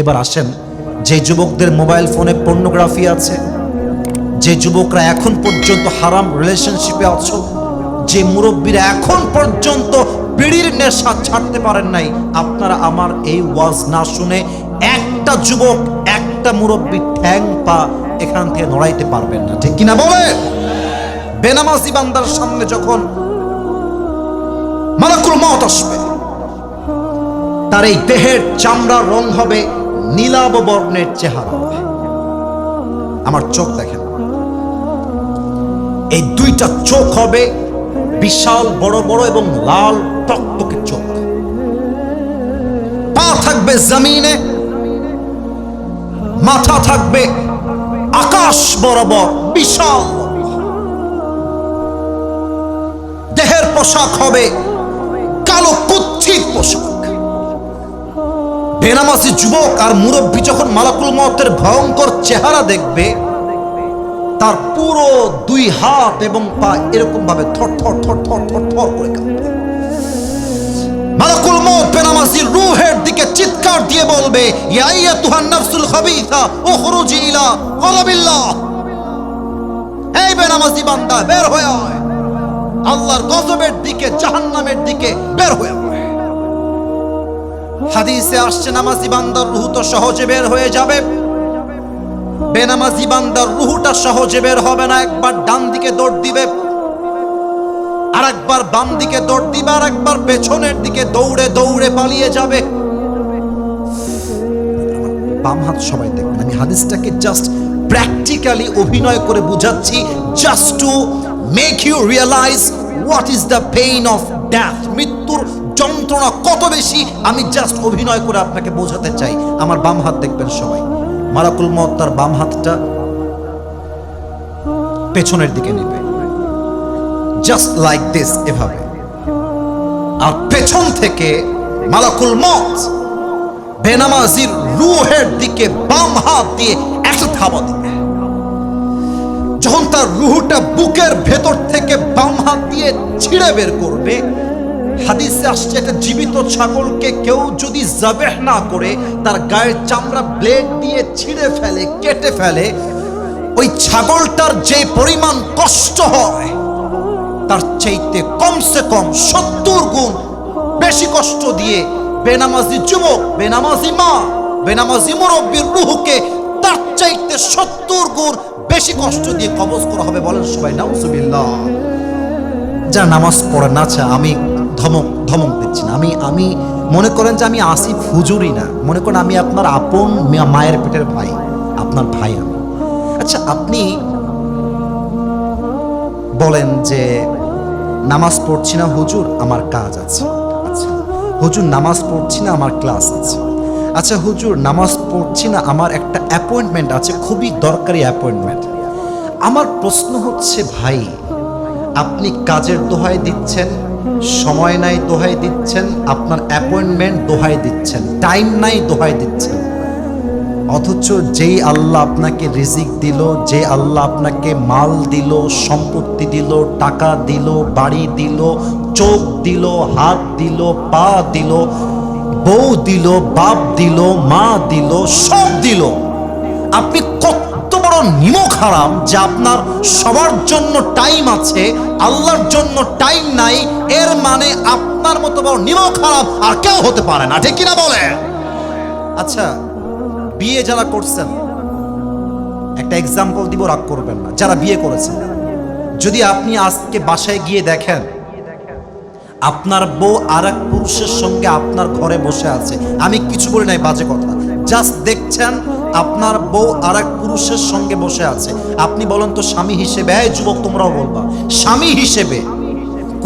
এবার আসেন। যে যুবকদের মোবাইল ফোনে পর্নোগ্রাফি আছে, যে যুবকরা এখন পর্যন্ত হারাম রিলেশনশিপে আছো, যে মুরব্বীরা এখন পর্যন্ত বিড়ির নেশা ছাড়তে পারেন নাই, আপনারা আমার এই ওয়াজ না শুনে একটা যুবক, একটা মুরব্বী ঠ্যাং পা এখান থেকে নড়াইতে পারবেন না। ঠিক কিনা বলেন? বেনামাজি বান্দার সামনে যখন মালাকুল মত আসবে, তার এই দেহের চামড়ার রং হবে নীলাব বর্ণের চেহারা। আমার চোখ দেখেন। এই দুইটা চোখ হবে বিশাল, বড় বড় এবং লাল টকটকে চোখ। পা থাকবে জমিনে, মাথা থাকবে আকাশ বরাবর বিশাল। দেহের পোশাক হবে কালো বেনামাসি যুবক আর মুরব্বী যখন মালাকুল মতের ভয়ঙ্কর চেহারা দেখবে, তার পুরো দুই হাত এবং পা এরকম ভাবে থর থর থর থর থর থর করে কাঁপবে মালাকুল মত রুহের দিকে চিৎকার দিয়ে বলবে, ইয়া আইয়াতুহান নাফসুল খাবিসা ইলা এই বেনামাজি বান্দা, বের হয়ে আল্লাহর গজবের দিকে, জাহান্নামের দিকে বের হয়ে হাদিসে আসছে, নামাজি বান্দার রুহু তো সহজে বের হয়ে যাবে। বেনামাজি বান্দার রুহুটা সহজে বের হবে না, একবার ডান দিকে দৌড় দিবে আর একবার বাম দিকে দৌড় দিবে আর একবার পেছনের দিকে দৌড়ে দৌড়ে পালিয়ে যাবে। বাম হাত সবাই দেখবেন, আমি হাদিসটাকে জাস্ট প্র্যাকটিক্যালি অভিনয় করে বুঝাচ্ছি just to make you realise what is the pain of death মৃত্যুর যন্ত্রণা কত বেশি, আমি জাস্ট অভিনয় করে আপনাকে বোঝাতে চাই। আমার বাম হাত দেখবেন সবাই। মারাকুল মত তার বাম হাতটা পেছনের দিকে নেবে। জাস্ট লাইক দিস এভাবে। আর পেছন থেকে মালাকুল মত বেনামাজির রুহের দিকে বাম হাত দিয়ে একটা থাবা দিবে। যখন তার রুহটা বুকের ভেতর থেকে বাম হাত দিয়ে ছিঁড়ে বের করবে হাদিসে আসছে, একটা জীবিত ছাগলকে কেউ যদি জাবেহ না করে, তার গায়ের চামড়া ব্লেড দিয়ে ছিঁড়ে ফেলে, কেটে ফেলে, ওই ছাগলটার যে পরিমাণ কষ্ট হয়, তার চাইতে কমসে কম সত্তর গুণ বেশি কষ্ট দিয়ে বেনামাজি যুবক, বেনামাজি মা, বেনামাজি মুরব্বীর রুহুকে তার চাইতে সত্তর গুণ বেশি কষ্ট দিয়ে কবজ করা হবে বলেন সবাই, নাউজুবিল্লাহ। যারা নামাজ পড়ে না আচ্ছা আমি ধমক ধমক দিচ্ছি না। আমি আমি মনে করেন যে আমি আসিফ হুজুরি না। মনে করেন আমি আপনার আপন মায়ের পেটের ভাই, আপনার ভাই আমি। আচ্ছা আপনি বলেন যে নামাজ পড়ছি না হুজুর, আমার কাজ আছে। আচ্ছা হুজুর নামাজ পড়ছি না, আমার ক্লাস আছে। আচ্ছা হুজুর নামাজ পড়ছি না, আমার একটা অ্যাপয়েন্টমেন্ট আছে, খুবই দরকারি অ্যাপয়েন্টমেন্ট। আমার প্রশ্ন হচ্ছে, ভাই, আপনি কাজের দোহাই দিচ্ছেন সময় নাই, দোহাই দিচ্ছেন, আপনার অ্যাপয়েন্টমেন্ট দোহাই দিচ্ছেন টাইম নাই, দোহাই দিচ্ছেন। অথচ যেই আল্লাহ আপনাকে রিজিক দিল, যে আল্লাহ আপনাকে মাল দিল, সম্পত্তি দিল, টাকা দিল, বাড়ি দিল, চোখ দিল, হাত দিল, পা দিল, বউ দিল, বাপ দিল, মা দিল, সব দিল। আপনি কত বড় নিমক হারাম যে আপনার সবার জন্য টাইম আছে, আল্লাহর জন্য টাইম নাই, এর মানে আপনার মতো বড় নিমক হারাম আর কেউ হতে পারে না। ঠিক কিনা বলে আচ্ছা বিয়ে যারা করছেন, একটা এক্সাম্পল দিব, রাগ করবেন না। যারা বিয়ে করেছেন, যদি আপনি আজকে বাসায় গিয়ে দেখেন, আপনার বউ আর এক পুরুষের সঙ্গে আপনার ঘরে বসে আছে, আমি কিছু বলি নাই, বাজে কথা। জাস্ট দেখছেন আপনার বউ আর এক পুরুষের সঙ্গে বসে আছে। আপনি বলেন তো স্বামী হিসেবে, এই যুবক তোমরাও বলবা। স্বামী হিসেবে,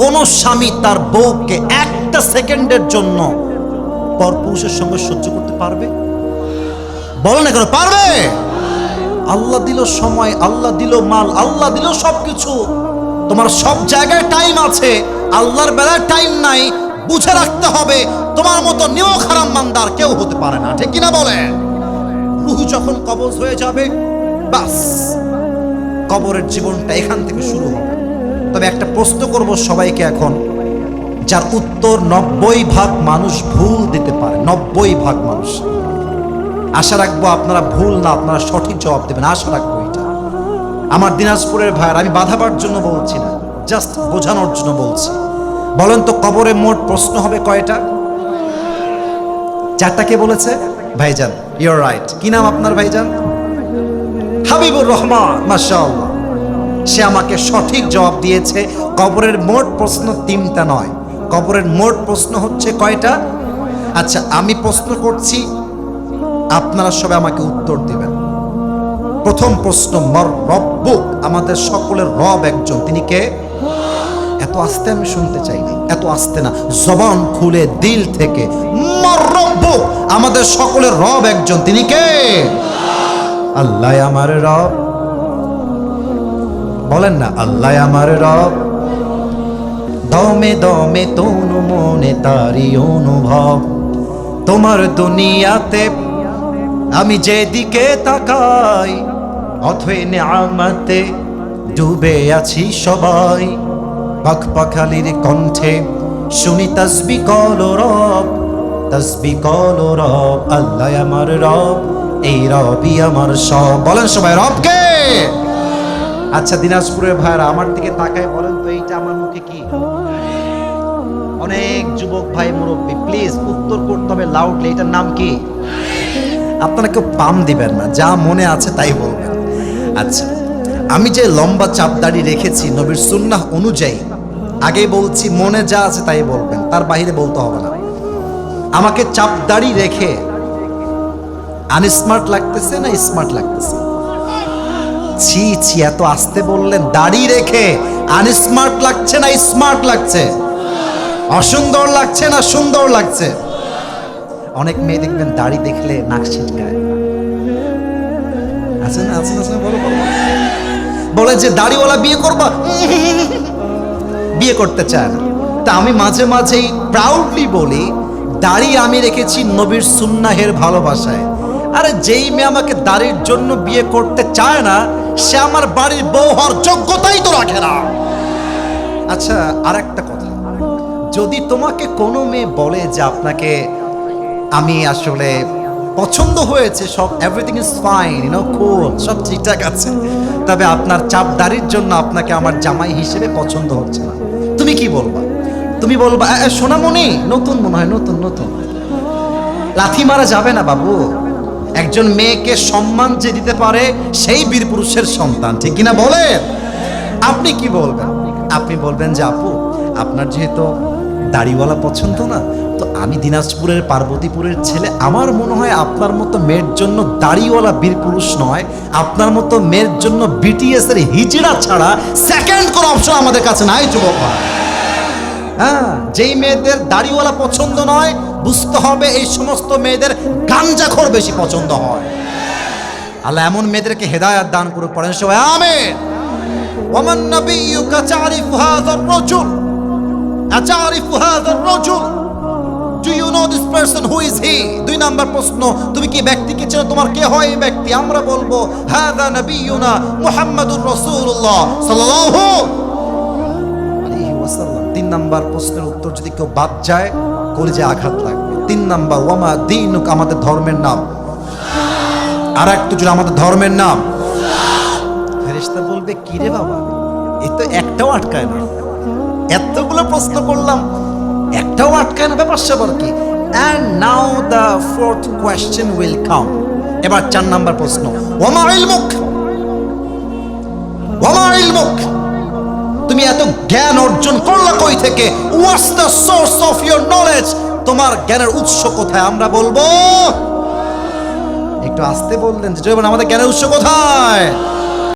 কোন স্বামী তার বউকে একটা সেকেন্ডের জন্য পর পুরুষের সঙ্গে সহ্য করতে পারবে? বলো না কেন, পারবে? আল্লাহ দিল সময়, আল্লাহ দিল মাল, আল্লাহ দিল সবকিছু। তোমার সব জায়গায় টাইম আছে, আল্লাহর বেলায় টাইম নাই, বুঝে রাখতে হবে, তোমার মতো নিয় খারাম মান্দার কেউ হতে পারে না। ঠিক কিনা বলে রুহু যখন কবজ হয়ে যাবে, বাস, কবরের জীবনটা এখান থেকে শুরু হবে। তবে একটা প্রশ্ন করব সবাইকে এখন, যার উত্তর নব্বই ভাগ মানুষ ভুল দিতে পারে, নব্বই ভাগ মানুষ। আশা রাখব আপনারা ভুল না, আপনারা সঠিক জবাব দেবেন, আশা রাখব এটা। আমার দিনাজপুরের ভাইয়ের, আমি বাধাবার জন্য বলছি না জাস্ট বোঝানোর জন্য বলছি। বলেন তো কবরে মোট প্রশ্ন হবে কয়টা? চারটা কে বলেছে? ভাইজান ইউর রাইট কি নাম আপনার ভাইজান? হাবিবুর রহমান, মাশাআল্লাহ। সে আমাকে সঠিক জবাব দিয়েছে, কবরের মোট প্রশ্ন তিনটা নয়। কবরের মোট প্রশ্ন হচ্ছে কয়টা? আচ্ছা আমি প্রশ্ন করছি, আপনারা সবাই আমাকে উত্তর দেবেন। প্রথম প্রশ্ন, মর রব্বুক, আমাদের সকলের রব একজন। তিনি কে? এত আস্তে আমি শুনতে চাইনি, এত আস্তে না। জবান খুলে দিল থেকে আমাদের সকলের রব একজন, তিনি কে? আল্লাহ আমার রব। বলেন না, আল্লাহ আমার রব। দমে দমে তনু মনে তারি অনুভব। তোমার দুনিয়াতে আমি যেদিকে তাকাই, অথই আমাতে ডুবে আছি সবাই। পাখালির কণ্ঠে, শুনি তসবি কল রব, তসবি কল রব, আল্লাহ আমার রব, এই রবি আমার সব। বলেন সবাই রবকে আচ্ছা দিনাজপুরের ভাইরা আমার দিকে তাকায় বলেন তো, এইটা আমার মুখে কি? অনেক যুবক ভাই, মুরব্বী, প্লিজ উত্তর করতে হবে লাউডলি এটার নাম কি? আপনারা কেউ পাম দিবেন না, যা মনে আছে তাই বলবেন। আচ্ছা আমি যে লম্বা চাপ দাড়ি রেখেছি নবীর সুন্নাহ অনুযায়ী আগেই বলছি, মনে যা আছে তাই বলবেন, তার বাইরে বলতে হবে না। আমাকে চাপ দাড়ি রেখে আনস্মার্ট লাগতেছে না স্মার্ট লাগতেছে? ছি ছি, এত আসতে বললেন, দাড়ি রেখে আনস্মার্ট লাগছে না স্মার্ট লাগছে? অসুন্দর লাগছে না সুন্দর লাগছে? অনেক মেয়ে দেখবেন দাড়ি দেখলে নাক ছিটকায়। আছে না আছে না বলো। বলে যে, দাড়িওয়ালা বিয়ে করবা? বিয়ে করতে চায় না। তা আমি মাঝে মাঝেই প্রাউডলি বলি, দাড়ি আমি রেখেছি নবীর সুন্নাহের ভালোবাসায়। আরে যেই মেয়ে আমাকে দাড়ির জন্য বিয়ে করতে চায় না, সে আমার বাড়ির বউ হওয়ার যোগ্যতাই তো রাখে না। আচ্ছা আর একটা কথা। যদি তোমাকে কোনো মেয়ে বলে যে আপনাকে আমি আসলে পছন্দ হয়েছে সব everything is fine you know cool সব ঠিকঠাক আছে। তবে আপনার চাপ জন্য আপনাকে আমার জামাই হিসেবে পছন্দ হচ্ছে না। তুমি কি বলবা? তুমি বলবা "এ, এ, সোনামণি নতুন মনে হয় নতুন নতুন। লাথি মারা যাবে না বাবু। একজন মেয়েকে সম্মান যে দিতে পারে সেই বীর পুরুষের সন্তান ঠিক কিনা বলেন আপনি কি বলবেন? আপনি বলবেন যে আপু আপনার যেহেতু দাড়িওয়ালা পছন্দ না তো আমি দিনাজপুরের পার্বতীপুরের ছেলে। আমার মনে হয় আপনার মতো মেয়ের জন্য দাড়িওয়ালা বীর পুরুষ নয়। আপনার মতো মেয়ের জন্য বিটিএস এর হিজড়া ছাড়া সেকেন্ড কোনো অপশন আমাদের কাছে নাই, যুবক। হ্যাঁ যেই মেয়েদের দাড়িওয়ালা পছন্দ নয়, বুঝতে হবে এই সমস্ত মেয়েদের গাঞ্জাখোর বেশি পছন্দ হয়। আল্লাহ এমন মেয়েদেরকে হেদায়াত দান করে পড়েন সবাই হাযার রাজুল আতারিফু হাযার রাজুল। Do you know this person who is he দুই নাম্বার প্রশ্ন, তুমি কি ব্যক্তিকে চেনো? তোমার কে হয় এই ব্যক্তি? আমরা বলব, হাযা নাবিয়ুনা মুহাম্মাদুর রাসূলুল্লাহ সাল্লাল্লাহু আলাইহি ওয়াসাল্লাম। তিন নাম্বার প্রশ্নের উত্তর যদি কেউ বাদ যায় কলিজে আঘাত লাগবে। তিন নাম্বার, ওয়ামা দিনুক? আমাদের ধর্মের নাম। আর একটু জুড়ে আমাদের ধর্মের নাম? ফেরেশতা বলবে কি রে বাবা? এ তো একটাও আটকায় না। এতগুলো প্রশ্ন করলাম, একটাও আটকায় না, ব্যাপার স্যাপার কি? And now the fourth question will come এবার চার নাম্বার প্রশ্ন। ওমা ইলমুক? ওমা ইলমুক? তুমি এত জ্ঞান অর্জন করলা কই থেকে? What's the source of your knowledge তোমার জ্ঞানের উৎস কোথায়? আমরা বলব, একটু আসতে বললেন যে আমাদের জ্ঞানের উৎস কোথায়?